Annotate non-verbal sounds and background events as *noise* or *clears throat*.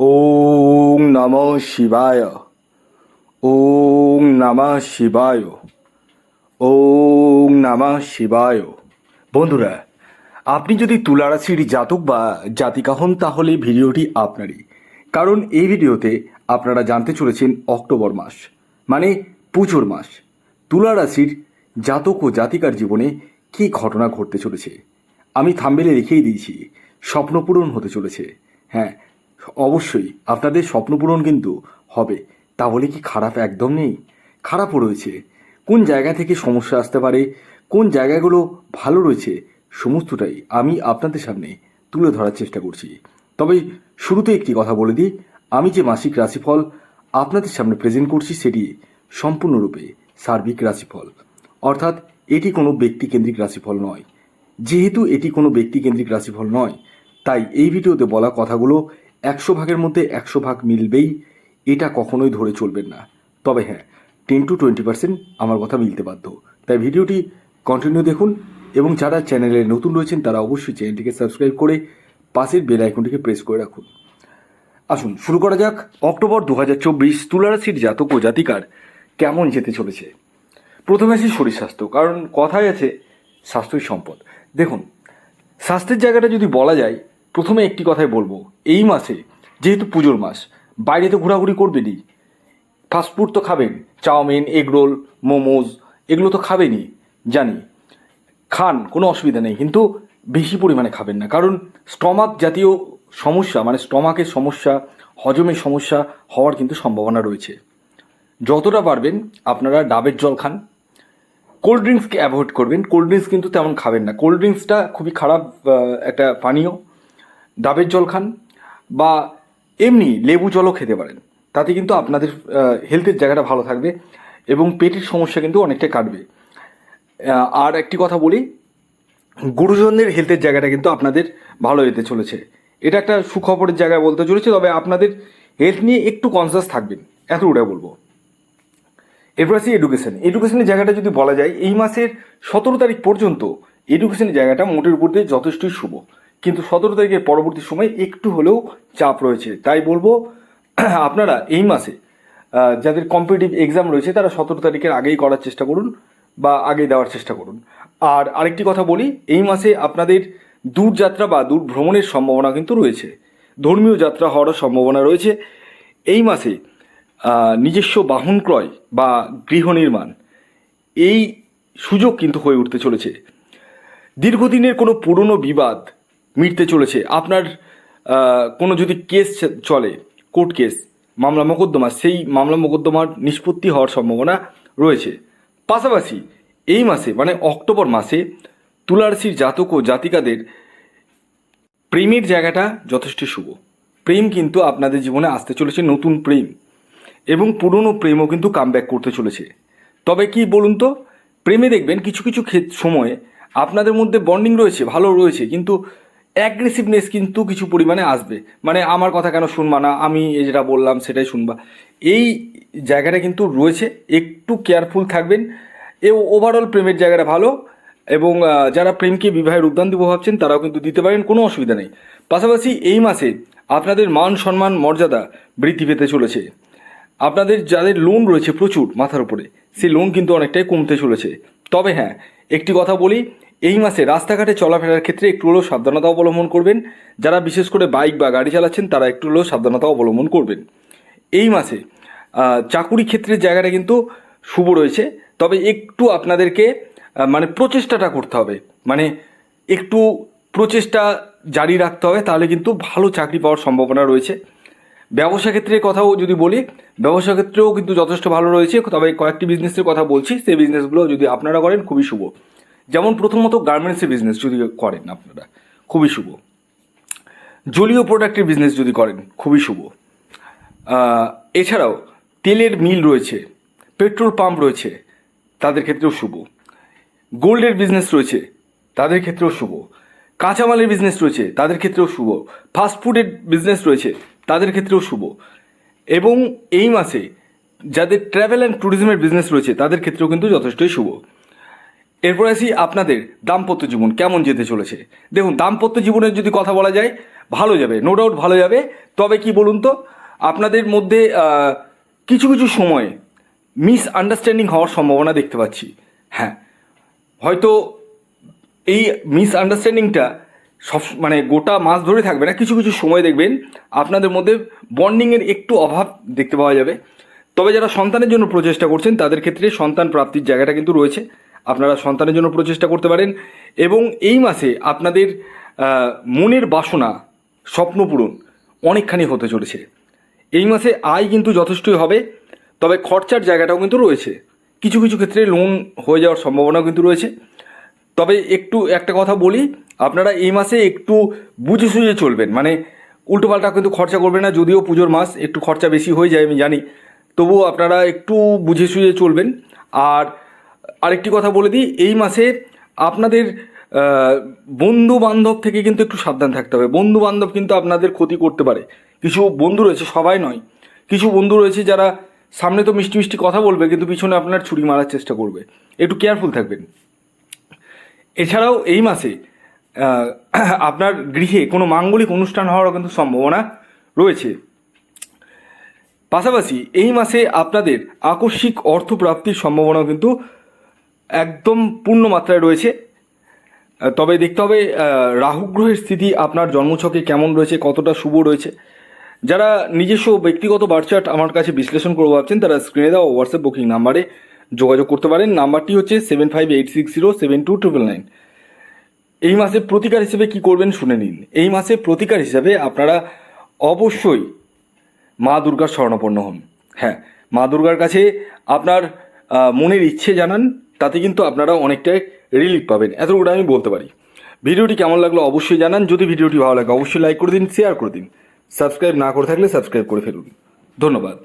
ওং নম শিবায়। ওং নম শিবায়। ওং নম শিবায়। বন্ধুরা, আপনি যদি তুলা রাশির জাতক বা জাতিকা হন তাহলে ভিডিওটি আপনারই। কারণ এই ভিডিওতে আপনারা জানতে চলেছেন অক্টোবর মাস মানে পুজোর মাস। তুলা রাশির জাতক ও জাতিকার জীবনে কী ঘটনা ঘটতে চলেছে? আমি থাম্বেলে রেখেই দিয়েছি স্বপ্নপূরণ হতে চলেছে। হ্যাঁ অবশ্যই, আপনাদের স্বপ্ন পূরণ কিন্তু হবে। তাহলে কি খারাপ একদম নেই? খারাপও রয়েছে। কোন জায়গা থেকে সমস্যা আসতে পারে, কোন জায়গাগুলো ভালো রয়েছে, সমস্তটাই আমি আপনাদের সামনে তুলে ধরার চেষ্টা করছি। তবে শুরুতে একটি কথা বলে দিই, আমি যে মাসিক রাশিফল আপনাদের সামনে প্রেজেন্ট করছি সেটি সম্পূর্ণরূপে সার্বিক রাশিফল। অর্থাৎ এটি কোনো ব্যক্তিকেন্দ্রিক রাশিফল নয়। যেহেতু এটি কোনো ব্যক্তিকেন্দ্রিক রাশিফল নয়, তাই এই ভিডিওতে বলা কথাগুলো একশো ভাগের মধ্যে একশো ভাগ মিলবেই, এটা কখনোই ধরে চলবেন না। তবে হ্যাঁ টেন টু টোয়েন্টি পার্সেন্ট আমার কথা মিলতে বাধ্য। তাই ভিডিওটি কন্টিনিউ দেখুন এবং যারা চ্যানেলে নতুন রয়েছেন, তারা অবশ্যই চ্যানেলটিকে সাবস্ক্রাইব করে পাশের বেল আইকনটিকে প্রেস করে রাখুন। আসুন, শুরু করা যাক অক্টোবর দু হাজার চব্বিশ তুলারাশির জাতক ও জাতিকার কেমন যেতে চলেছে। প্রথমে আসি শরীর স্বাস্থ্য, কারণ কথাই আছে স্বাস্থ্যই সম্পদ। দেখুন, স্বাস্থ্যের জায়গাটা যদি বলা যায় প্রথমে একটি কথাই বলব। এই মাসে, যেহেতু পুজোর মাস, বাইরে তো ঘোরাঘুরি করবেনই। ফাস্টফুড তো খাবেন, চাউমিন এগরোল মোমোজ এগুলো তো খাবেনই, জানি। খান, কোনো অসুবিধা নেই, কিন্তু বেশি পরিমাণে খাবেন না। কারণ স্টমাক জাতীয় সমস্যা মানে স্টমাকের সমস্যা হজমের সমস্যা হওয়ার কিন্তু সম্ভাবনা রয়েছে। যতটা পারবেন, আপনারা ডাবের জল খান। কোল্ড ড্রিঙ্কসকে অ্যাভয়েড করবেন। কোল্ড ড্রিঙ্কস কিন্তু তেমন খাবেন না। কোল্ড ড্রিঙ্কসটা খুবই খারাপ একটা পানীয়। ডাবের জল খান বা এমনি লেবু জলও খেতে পারেন। তাতে কিন্তু আপনাদের হেলথের জায়গাটা ভালো থাকবে এবং পেটের সমস্যা কিন্তু অনেকটা কাটবে। আর একটি কথা বলি, গুরুজনদের হেলথের জায়গাটা কিন্তু আপনাদের ভালো যেতে চলেছে। এটা একটা সুখবরের জায়গায় বলতে চলেছে, তবে আপনাদের হেলথ নিয়ে একটু কনসিয়াস থাকবেন। এত এতটা বলব। এরপর আসি এডুকেশন এডুকেশনের জায়গাটা যদি বলা যায়, এই মাসের সতেরো তারিখ পর্যন্ত এডুকেশনের জায়গাটা মোটের উপর দিয়ে যথেষ্টই শুভ। কিন্তু সতেরো তারিখের পরবর্তী সময় একটু হলেও চাপ রয়েছে। তাই বলব, *clears throat* আপনারা এই মাসে যাদের কম্পিটিটিভ এক্সাম রয়েছে, তারা সতেরো তারিখের আগেই করার চেষ্টা করুন বা আগেই দেওয়ার চেষ্টা করুন। আর আরেকটি কথা বলি, এই মাসে আপনাদের দূর যাত্রা বা দূর ভ্রমণের সম্ভাবনা কিন্তু রয়েছে। ধর্মীয় যাত্রা হওয়ার সম্ভাবনা রয়েছে। এই মাসে নিজস্ব বাহন ক্রয় বা গৃহ নির্মাণ, এই সুযোগ কিন্তু হয়ে উঠতে চলেছে। দীর্ঘদিনের কোনো পুরনো বিবাদ মিটতে চলেছে। আপনার কোনো যদি কেস চলে, কোর্ট কেস, মামলা মোকদ্দমা, সেই মামলা মোকদ্দমার নিষ্পত্তি হওয়ার সম্ভাবনা রয়েছে। পাশাপাশি এই মাসে মানে অক্টোবর মাসে তুলারসির জাতক ও জাতিকাদের প্রেমের জায়গাটা যথেষ্ট শুভ। প্রেম কিন্তু আপনাদের জীবনে আসতে চলেছে নতুন প্রেম এবং পুরনো প্রেমও কিন্তু কামব্যাক করতে চলেছে। তবে কি বলুন তো, প্রেমে দেখবেন কিছু কিছু সময়ে আপনাদের মধ্যে বন্ডিং রয়েছে, ভালো রয়েছে, কিন্তু অ্যাগ্রেসিভনেস কিন্তু কিছু পরিমাণে আসবে। মানে আমার কথা কেন শুনবা না? আমি যেটা বললাম সেটাই শুনবা। এই জায়গাটা কিন্তু রয়েছে, একটু কেয়ারফুল থাকবেন। এ ওভারঅল প্রেমের জায়গাটা ভালো এবং যারা প্রেমকে বিবাহের উদ্যান দিব ভাবছেন, তারাও কিন্তু দিতে পারেন, কোনো অসুবিধা নেই। পাশাপাশি এই মাসে আপনাদের মান সম্মান, মর্যাদা বৃদ্ধি পেতে চলেছে। আপনাদের যাদের লোন রয়েছে প্রচুর মাথার উপরে, সেই লোন কিন্তু অনেকটাই কমতে চলেছে। তবে হ্যাঁ একটি কথা বলি এই মাসে রাস্তাঘাটে চলাফেরার ক্ষেত্রে একটু হলেও সাবধানতা অবলম্বন করবেন। যারা বিশেষ করে বাইক বা গাড়ি চালাচ্ছেন, তারা একটু হলেও সাবধানতা অবলম্বন করবেন। এই মাসে চাকুরি ক্ষেত্রের জায়গাটা কিন্তু শুভ রয়েছে। তবে একটু আপনাদেরকে মানে প্রচেষ্টাটা করতে হবে। মানে একটু প্রচেষ্টা জারি রাখতে হবে, তাহলে কিন্তু ভালো চাকরি পাওয়ার সম্ভাবনা রয়েছে। ব্যবসা ক্ষেত্রের কথাও যদি বলি, ব্যবসা ক্ষেত্রেও কিন্তু যথেষ্ট ভালো রয়েছে। তবে কয়েকটি বিজনেসের কথা বলছি, সেই বিজনেসগুলো যদি আপনারা করেন, খুবই শুভ। যেমন প্রথমত গার্মেন্টসের বিজনেস যদি করেন আপনারা, খুবই শুভ। জলীয় প্রোডাক্টের বিজনেস যদি করেন, খুবই শুভ। এছাড়াও তেলের মিল রয়েছে পেট্রোল পাম্প রয়েছে, তাদের ক্ষেত্রেও শুভ। গোল্ডের বিজনেস রয়েছে, তাদের ক্ষেত্রেও শুভ। কাঁচামালের বিজনেস রয়েছে, তাদের ক্ষেত্রেও শুভ। ফাস্টফুডের বিজনেস রয়েছে, তাদের ক্ষেত্রেও শুভ। এবং এই মাসে যাদের ট্রাভেল অ্যান্ড ট্যুরিজমের বিজনেস রয়েছে, তাদের ক্ষেত্রেও কিন্তু যথেষ্টই শুভ। এরপর আসি আপনাদের দাম্পত্য জীবন কেমন যেতে চলেছে। দেখুন, দাম্পত্য জীবনের যদি কথা বলা যায়, ভালো যাবে নো ডাউট ভালো যাবে। তবে কি বলুন তো, আপনাদের মধ্যে কিছু কিছু সময়ে মিস আন্ডারস্ট্যান্ডিং হওয়ার সম্ভাবনা দেখতে পাচ্ছি। হ্যাঁ হয়তো এই মিস আন্ডারস্ট্যান্ডিংটা সব মানে গোটা মাস ধরে থাকবে না, কিছু কিছু সময় দেখবেন, আপনাদের মধ্যে বন্ডিংয়ের একটু অভাব দেখতে পাওয়া যাবে। তবে যারা সন্তানের জন্য প্রচেষ্টা করছেন, তাদের ক্ষেত্রে সন্তান প্রাপ্তির জায়গাটা কিন্তু রয়েছে। আপনারা সন্তানের জন্য প্রচেষ্টা করতে পারেন। এবং এই মাসে আপনাদের মনের বাসনা, স্বপ্ন পূরণ অনেকখানি হতে চলেছে। এই মাসে আয় কিন্তু যথেষ্টই হবে, তবে খরচার জায়গাটাও কিন্তু রয়েছে। কিছু কিছু ক্ষেত্রে লোন হয়ে যাওয়ার সম্ভাবনাও কিন্তু রয়েছে। তবে একটু একটা কথা বলি, আপনারা এই মাসে একটু বুঝে সুঝে চলবেন। মানে উল্টোপাল্টা কিন্তু খরচা করবেন না, যদিও পুজোর মাস একটু খরচা বেশি হয়ে যায়, আমি জানি। তবুও আপনারা একটু বুঝে সুঝে চলবেন। আর আরেকটি কথা বলে দিই, এই মাসে আপনাদের বন্ধু বান্ধব থেকে কিন্তু একটু সাবধান থাকতে হবে। বন্ধু বান্ধব কিন্তু আপনাদের ক্ষতি করতে পারে। কিছু বন্ধু রয়েছে, সবাই নয়। কিছু বন্ধু রয়েছে যারা সামনে তো মিষ্টি মিষ্টি কথা বলবে, কিন্তু পিছনে আপনার ছুরি মারার চেষ্টা করবে। একটু কেয়ারফুল থাকবেন। এছাড়াও এই মাসে আপনার গৃহে কোনো মাঙ্গলিক অনুষ্ঠান হওয়ারও কিন্তু সম্ভাবনা রয়েছে। পাশাপাশি এই মাসে আপনাদের আকস্মিক অর্থপ্রাপ্তির সম্ভাবনাও কিন্তু একদম পূর্ণ মাত্রায় রয়েছে। তবে দেখতে হবে রাহু গ্রহের স্থিতি আপনার জন্মছকে কেমন রয়েছে, কতটা শুভ রয়েছে। যারা নিজস্ব ব্যক্তিগত বার্চার্ট আমার কাছে বিশ্লেষণ করব ভাবছেন, তারা স্ক্রিনে দেওয়া হোয়াটসঅ্যাপ বুকিং নাম্বারে যোগাযোগ করতে পারেন। নাম্বারটি হচ্ছে seven five eight six zero seven two triple nine এই মাসে প্রতিকার হিসেবে কি করবেন শুনে নিন। এই মাসে প্রতিকার হিসেবে আপনারা অবশ্যই মা দুর্গার স্বর্ণপন্ন হন। হ্যাঁ মা দুর্গার কাছে আপনার মনের ইচ্ছে জানান তাতে কিন্তু আপনারা অনেকটাই রিলিফ পাবেন। এতটুকুটা আমি বলতে পারি। ভিডিওটি কেমন লাগল অবশ্যই জানান। যদি ভিডিওটি ভালো লাগে, অবশ্যই লাইক করে দিন শেয়ার করে দিন। সাবস্ক্রাইব না করে থাকলে সাবস্ক্রাইব করে ফেলুন। ধন্যবাদ।